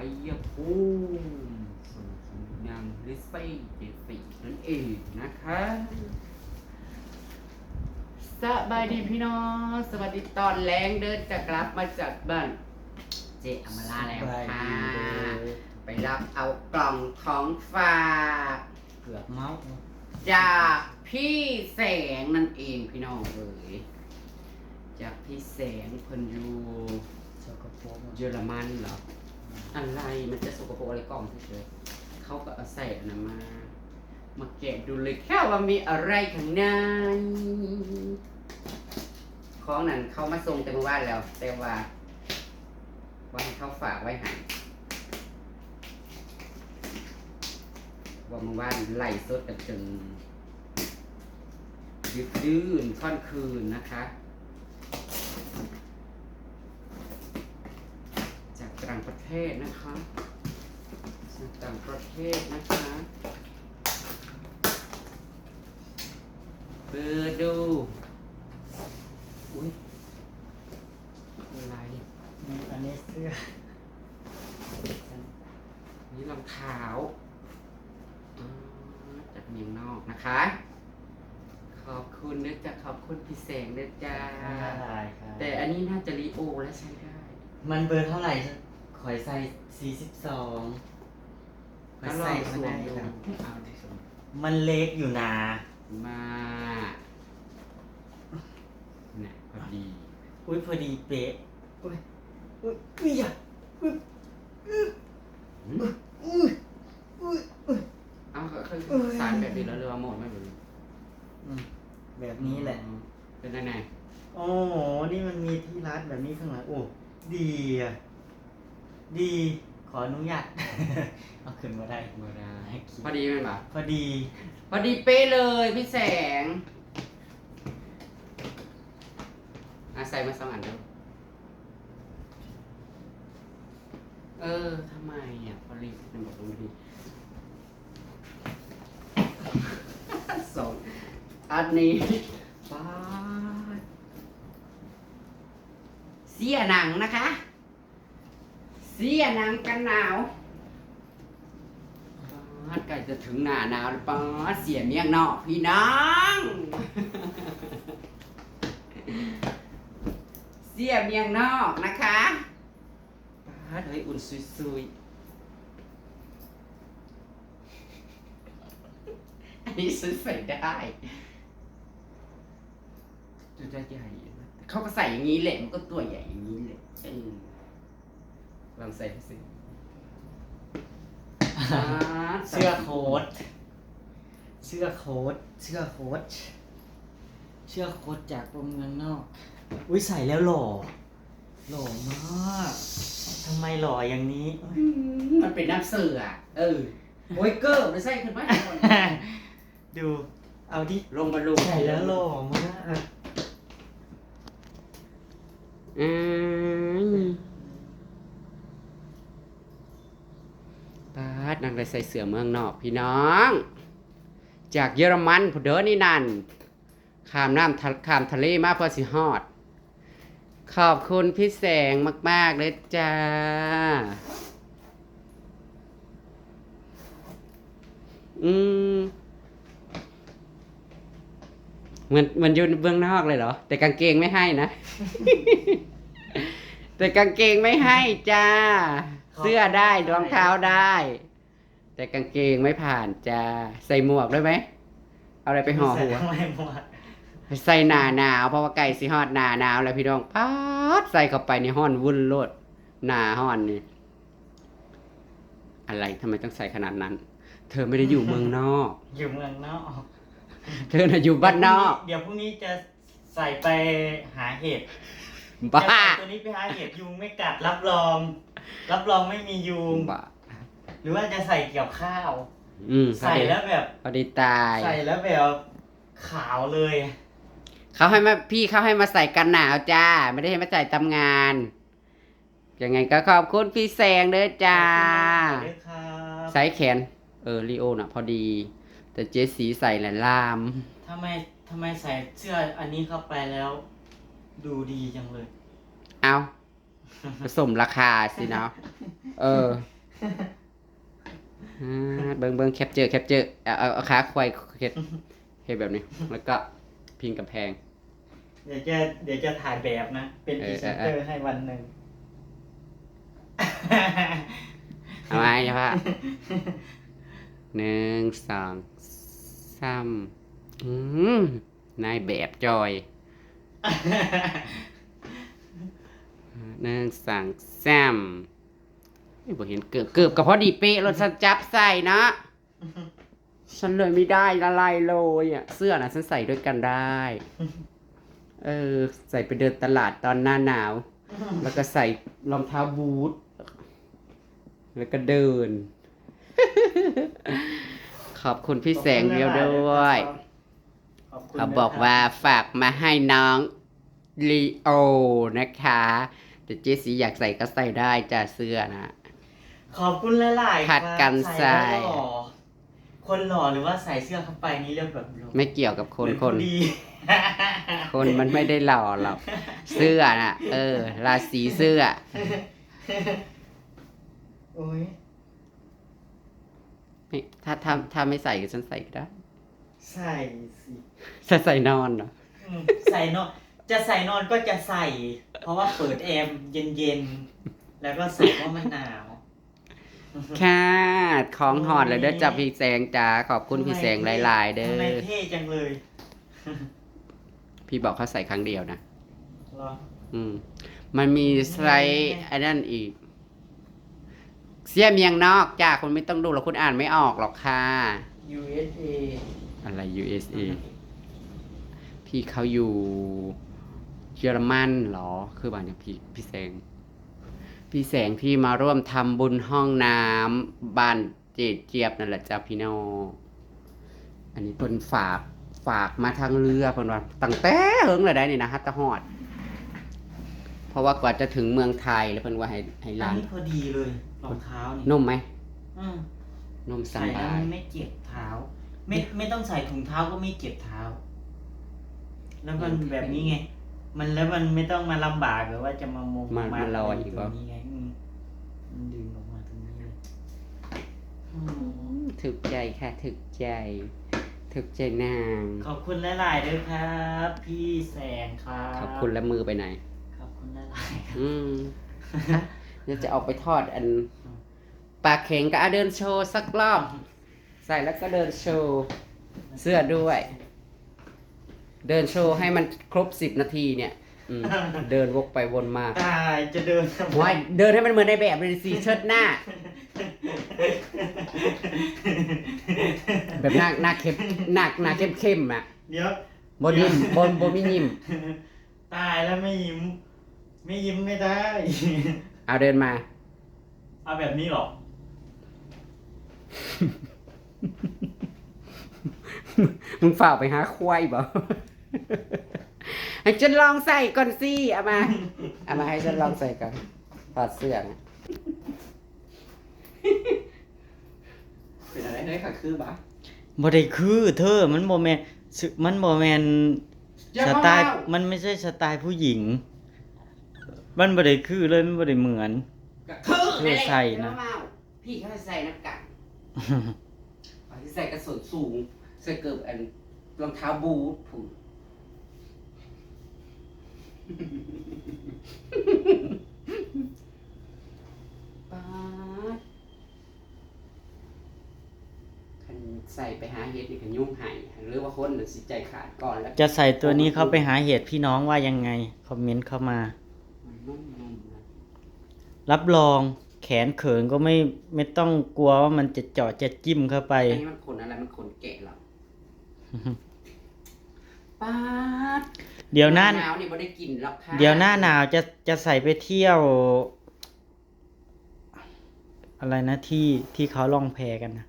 ชัยภูมิส่งถึงนางลิซซี่เจดสีนั่นเองนะคะสบายดีพี่น้องสวัสดีตอนแรงเดินจะกลับมาจากบ้านเจอมาลาแล้วค่ะไปรับเอากล่องของฝากเกือบเมาส์จากพี่แสงนั่นเองพี่น้องเอ๋ยจากพี่แสงเพิ่นอยู่สกปรกเยอรมันเหรอ อะไรมันจะสกปรกอะไรกล่องเฉยๆเขาก็เอาใส่อันนั้นมา มาแกะดูเลยแค่ว่ามีอะไรข้างในของนั้นเขามาส่งแต่เมื่อวานแล้ว แต่ว่าว่าให้เขาฝากไว้ให้ว่าเมื่อวานไหลสดกันจนดึกดื่นค่อนคืนนะคะ จากต่างประ เทศนะคะจากต่างประเทศนะคะ เปิดดู อุ้ยอะไรมีอันนี้เสื้อ นี่รองเท้าอ่าจากเมียงนอกนะคะ ขอบคุณนะจ๊ะขอบคุณพี่แสงนะจ๊ะ ได้ครับแต่อันนี้น่าจะรีโอแล้วใช้ได้ มันเบอร์เท่าไหร่ ข่อยใส่สี่สิบสองข่อยใส่มาได้ครับเอาที่สุดมันเล็กอยู่นะมาเนี่ยพอดีอุ้ยพอดีเป๊ะอุ้ยอุ้ยอุ้ยอย่าอุ้ยหืมอุ้ยอุ้ยอุ้ยเอาเคยเอ้ยสารแบบนี้แล้วเรือว่าหมดไหมแบบนี้อืมแบบนี้แหละ เป็นยังไงโอ้โหนี่มันมีที่รัดแบบนี้ข้างหลังโอ้ดีอะ ดีขออนุญาต เอาขึ้นมาได้บ่ได้ให้คิดพอดีไหมบ่าพอดี พอดีเป๊ะเลยพี่แสงอาใส่มาสองอันเดียวเออทำไมอะพอดีมันบอกตรงนี้สองอันนี้ป้าดเสียหนังนะคะเสียหนังกันหนาวป้าดใกล้จะถึงหน้าหนาวแล้วป้าดเสียเมียงนอกพี่น้อง เสียเมียงนอกนะคะป้าดเฮ้ยอุ่นซุยๆ อันนี้ซื้อใส่ได้ตัวจะใหญ่ เขาก็ใส่อย่างนี้แหละ มันก็ตัวใหญ่อย่างนี้แหละเออ ลองใส่ให้สิอ่าเสื้อโค้ทเสื้อโค้ทเสื้อโค้ทเสื้อโค้ทจากโรงเมืองนอก อุ้ยใส่แล้วหล่อ หล่อมากทำไมหล่ออย่างนี้อืมมันเป็นน้ำเสือเออโวยเกอร์ไม่ใช่ขึ้นมาดู เอาดิ ลงมาลงใส่แล้วหล่อมาก อืม ปาดนางเลยใส่เสือเมืองนอกพี่น้อง จากเยอรมันผู้เด้อนี่นั่นข้ามน้ำข้ามทะเลมาเพื่อสิฮอด ขอบคุณพี่แสงมาก ๆ เลยจ้า อืมเหมือนเหมือนอยู่เบื้องนอกเลยเหรอ แต่กางเกงไม่ให้นะ แต่กางเกงไม่ให้จ้า เสื้อได้รองเท้าได้ แต่กางเกงไม่ผ่านจ้าใส่หมวกด้วยไหมเอาอะไรไปห่อหัว ใส่ทำไมหมดใส่หนาหนาวเพราะว่าไก่สิฮอดหนาหนาวแล้วพี่น้องป๊าดใส่เข้าไปในห้อนวุ่นโลดหนาห้อนนี่ อะไรทำไมต้องใส่ขนาดนั้น เธอไม่ได้อยู่เมืองนอก อยู่เมืองนอกเธอน่ะอยู่บ้านนอก เดี๋ยวพรุ่งนี้จะใส่ไปหาเห็ด บ้าจะใส่ตัวนี้ไปหาเห็ดยุงไม่กัดรับรอง รับรองไม่มียุง บ้า หรือว่าจะใส่เกี่ยวข้าว อืมใส่แล้วแบบ พอดีตาย ใส่แล้วแบบขาวเลย เขาให้มาพี่เขาให้มาใส่กันหนาวจ้า ไม่ได้ให้มาใส่ทำงาน ยังไงก็ขอบคุณพี่แซงเด้อจ้า ขอบคุณครับไซส์แขน เออรีโอน่ะ พอดี แต่เจสีใส่แหละลาม ทำไมทำไมใส่เสื้ออันนี้เข้าไปแล้ว ดูดีจังเลย เอาผสมราคาสิเนาะ เอออ่าเบิ่งเบิ่งแคปเจอร์แคปเจอร์เอาเอาเอาขาควายเฮ็ดเฮ็ดแบบนี้ แล้วก็พิงกำแพง เดี๋ยวจะเดี๋ยวจะถ่ายแบบนะ เป็นเอพรีอเซนเออเตอร์ให้วันหนึ่ง เอาไว้ใช่ปะหนึ่งสองสามอืมนายแบบจอย หนึ่งสองสามไม่บอกเห็นเกือบเกือบกับพอดีเป๊ะรถฉันจับใส่นะ ฉันเลยไม่ได้อะไรเลยอะ เสื้อนะฉันใส่ด้วยกันได้ เออ ใส่ไปเดินตลาดตอนหน้าหนาว แล้วก็ใส่รองเท้าบูท แล้วก็เดิน ขอบคุณพี่แสงเดียวด้วย เขาบอกว่าฝากมาให้น้องลีโอนะคะแต่เจสีอยากใส่ก็ใส่ได้จ้ะเสื้อนะ ขอบคุณหลายๆผัดกันครับใส่ แล้วหล่อคนหล่อหรือว่าใส่เสื้อเข้าไปนี่เรียกแบบหล่อไม่เกี่ยวกับคนเหมือคน ดี คนมันไม่ได้หล่อหรอก เสื้อน่ะ เออ ราศีเสื้อ โอ้ย ไม่ถ้าถ้าถ้าไม่ใส่ก็ฉันใส่ก็ได้ ใส่สิจะใส่นอนเหรออืมใส่นอนจะใส่นอนก็จะใส่ เพราะว่าเปิดแอร์เย็นๆ แล้วก็ใส่เพราะมันหนาว ค่ะของหอดเลยเด้อจ้ะพี่แสงจ้าขอบคุณพี่แสงหลาย ๆ เด้ทำไมอ เท่จังเลยพี่บอกเขาใส่ครั้งเดียวนะ เหรอ อืม มันมีไซส์อันนั้นอีก เสียเมียงนอกจ้าคุณไม่ต้องดูหรอกคุณอ่านไม่ออกหรอกค่ะ USA อะไร USA พี่เขาอยู่เยอรมันเหรอ คือบ้านอย่างพี่พี่แสง พี่แสงที่มาร่วมทำบุญห้องน้ำบ้านเจดเจี๊ยบนั่นแหละจ้าพี่น้องอันนี้เพิ่นฝากฝากมาทางเรือเพิ่นว่าตั้งแต่เฮิงเลยได้นี่นะฮัตตะฮอด เพราะว่ากว่าจะถึงเมืองไทยแล้วเพิ่นว่าให้ให้อันร้านนี้พอดีเลยรองเท้านี่นุ่มไหมอืมนุ่มสใส่แล้วบายมันไม่เจ็บเท้า ไม่ไม่ต้องใส่ถุงเท้าก็ไม่เจ็บเท้า แล้วมันแบบนี้ไง มันแล้วมันไม่ต้องมาลำบากหรือว่าจะมามงมามาลอยอีกตรวะงนี้ไงอืมมันดึงออกมาตรงนี้เลยอืมถึกใจค่ะ ถึกใจ ถึกใจนาง ขอบคุณหลายๆด้วยครับ พี่แสงครับขอบคุณและมือไปไหน ขอบคุณหลายๆครับ อืมเดี๋ยวจะออกไปทอดอัน ปลาเข็งก็อะเดินโชว์สักรอบใส่แล้วก็เดินโชว์เสื้อด้วย เดินโชว์ให้มันครบสิบนาทีเนี่ยอืมเดินวกไปวนมาตายจะเดินทำไมว้ายเดินให้มันเหมือนในแบบเลยสิเชิดหน้า แบบหน้าหน้าเข้มหน้าหน้าเข้มเข้มๆอะเดี๋ยวบนยิ้มบนบนไม่ยิ้มตายแล้วไม่ยิ้ม ไม่ยิ้มไม่ได้ เอาเดินมา เอาแบบนี้หรอ มึงฝ่ากไปหาควายบ่ให้ฉันลองใส่ก่อนสิเอามาเอามาให้ฉันลองใส่ก่อนถอดเสื้อนะเป็นอะไรเฮ้ยค่ะคือบ่บ่ได้คือเธอมันบ่แม่นสึมันบ่แม่นอย่าสมาไตล์เว้ามันไม่ใช่สไตล์ผู้หญิง มันบ่ได้คือเลยมันบ่ได้เหมือน ก็คือเธอใส่นะพี่เขาใส่น้ำกัด ใส่กระสุนสูง ใส่เกือบอันรองเท้าบูทผูกป๊าดคันใส่ไปหาเห็ดนี่กันยุ่งไห้หรือว่าคนน่ะสิใจขาดก่อนแล้วจะใส่ตัวนี้เข้าไปหาเหตุพี่น้องว่ายังไง คอมเมนต์เข้ามา มันนุ่มๆนะ รับรองแข นเขินก็ไม่ไม่ต้องกลัวว่ามันจะเจาะจะจิ้มเข้าไป อันนี้มันขนอะไรมันขนแกะเหรอป๊าดเดี๋ยวหน้า หนาวนี่บ่ได้กินหรอกค่ะเดี๋ยวหน้าหนาวจะจะใส่ไปเที่ยว อะไรนะที่ที่เขาล่องแพกันนะ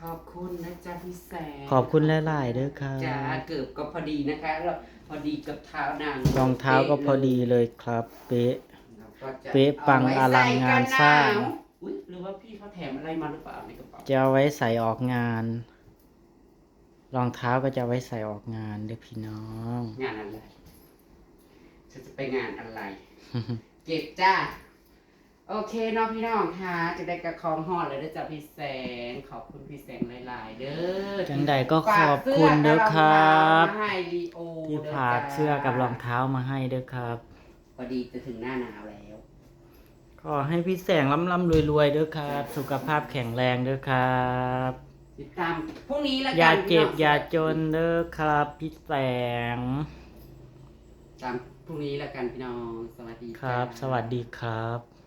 ขอบคุณนะจ๊ะพี่แสงขอบคุณหลายๆเด้อครับจ้าเกือบก็พอดีนะคะแล้วพอดีกับเท้านางรองเท้าก็พอดีเลยครับ เป๊ะแล้วก็จะ เป๊ะปังเไว้อลังงานสร้างใส่กันหนวอุ๊ยหรือว่าพี่เขาแถมอะไรมาหรือเปล่าในกระเป๋าจะเอาไว้ใส่ออกงาน รองเท้าก็จะเอาไว้ใส่ออกงานเด้อพี่น้อง งานอะไรเธจะจะไปงานอะไร เก็บจ้า โอเคเน้องพี่น้องค่ะจะได้กระคองหอดเลยเด้อจ้าพี่แสง ขอบคุณพี่แสงหลาย ๆ เด้อจังใดก็ขอบคุณเด้อครับ ฝากเสื้อกับรองเท้ามาให้ลีโอที่ด้พากจ้เสื้อกับรองเท้ามาให้เด้อครับ พอดีจะถึงหน้าหนาวแล้วขอให้พี่แสงร่ำร่ำรวยรวยๆเด้อครับ สุขภาพแข็งแรงเด้อครับ ติดตามพรุ่งนี้แล้วกันอย่าเจ็บพี่น้งอย่าจนเด้อครับ พี่แสงตามพรุ่งนี้แล้วกันพี่น้องสวัสดีครับจ้าสวัสดีครับ